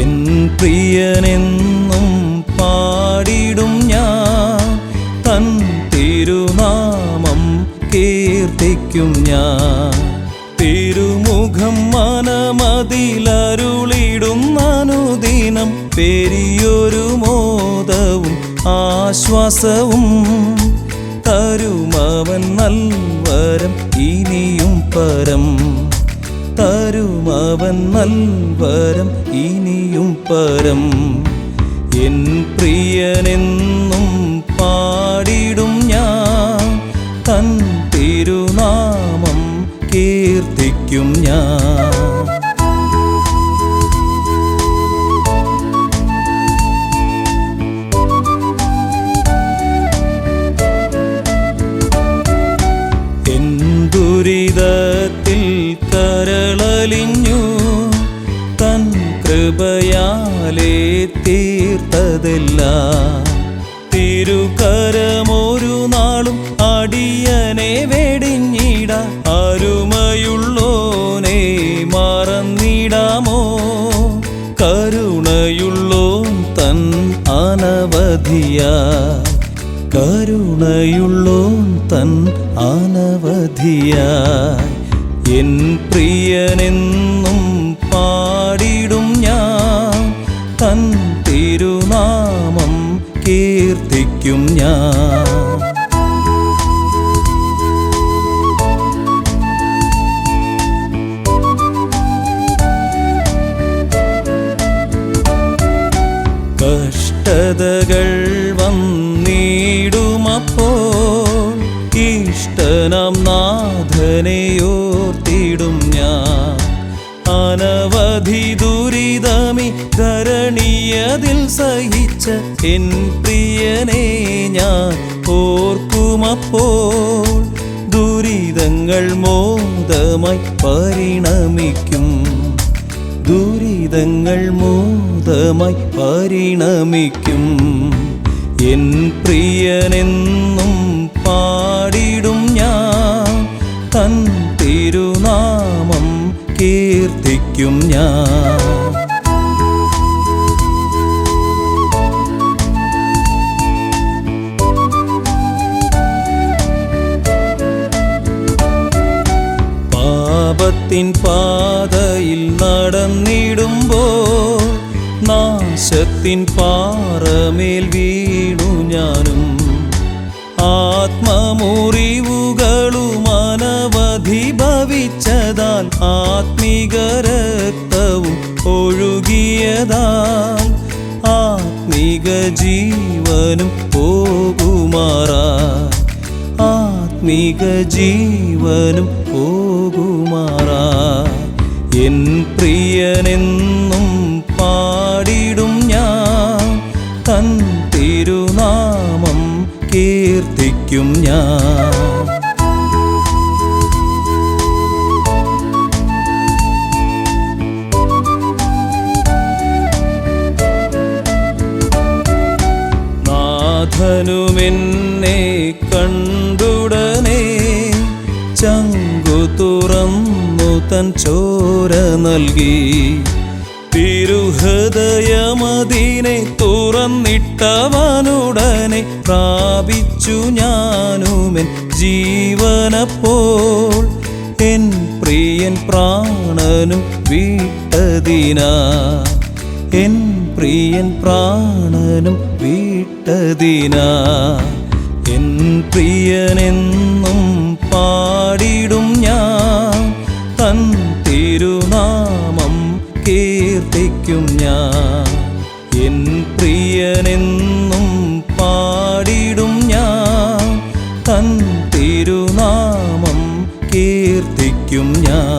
N പ്രിയനെന്നും പാടിടും ഞാൻ. തൻ തിരുനാമം കീർത്തിക്കും ഞാൻ. തിരുമുഖം മനമതിലരുളിടും അനുദിനം. പെരിയൊരു മോദവും ആശ്വാസവും തരുമവൻ നൽവരം ഇനിയും പരം. തരുമവൻ നൽവരം ഇനിയും പരം. എൻ പ്രിയനെന്നും പാടിടും ഞാൻ. തൻ കൃപയാലേ തീർത്തതല്ല. തിരുകരമൊരു നാളും അടിയനെ വെടിഞ്ഞിട. അരുമയുള്ളോനെ മറന്നിടാമോ? കരുണയുള്ളോൻ തൻ അനവധിയ. കരുണയുള്ളോൻ തൻ അനവധിയ. എൻ പ്രിയനെന്നും തിരുനാമം കീർത്തിക്കും ഞാൻ. കഷ്ടതകൾ വന്നിടുമപ്പോൾ ഇഷ്ടനാം നാഥനെയോർത്തിടും ഞാൻ. അനവധി ദുരിതമി ധരണീയതിൽ സഹിച്ച എൻ പ്രിയനെ ഞാൻ ഓർക്കുമപ്പോൾ ദുരിതങ്ങൾ മോദമായി പരിണമിക്കും. ദുരിതങ്ങൾ മോദമായി പരിണമിക്കും. എൻ പ്രിയനെന്നും പാടിടും ഞാൻ. തൻ തിരുനാമം കീർത്തിക്കും ഞാൻ. പാപത്തിൻ പാതയിൽ നടന്നിടുമ്പോൾ നാശത്തിൻ പാറമേൽ വീണു ഞാനും. ആത്മമുറിവുകളും അനവധി ഭവിച്ചതാൽ ആത്മീകരക്തവും ഒഴുകിയതാൽ ആത്മീക ജീവനും പോകുമാറാ. ആത്മീക ജീവനും പോകുമാറാ എൻ പ്രിയനെന്നും പാടിടും ഞാൻ. തൻ തിരുനാമം കീർത്തിക്കും ഞാൻ. നാഥനുമെന്നെ കണ്ടുടനെ. ചങ്കു തുറന്നു തൻ ചോര നൽകി. തിരുഹൃദയമതിനെ തുറന്നിട്ടവനുടനെ പ്രാപിച്ചു ഞാനുമെൻ ജീവനപ്പോൾ. എൻ പ്രിയൻ പ്രാണനും വീട്ടതിനാ. എൻ പ്രിയൻ പ്രാണനും വീട്ടതിനാ. എൻ പ്രിയനെന്നും പാടിടും കീർത്തിക്കും ഞാൻ. എൻ പ്രിയനെന്നും പാടിടും ഞാൻ. തൻ തിരുനാമം കീർത്തിക്കും ഞാൻ.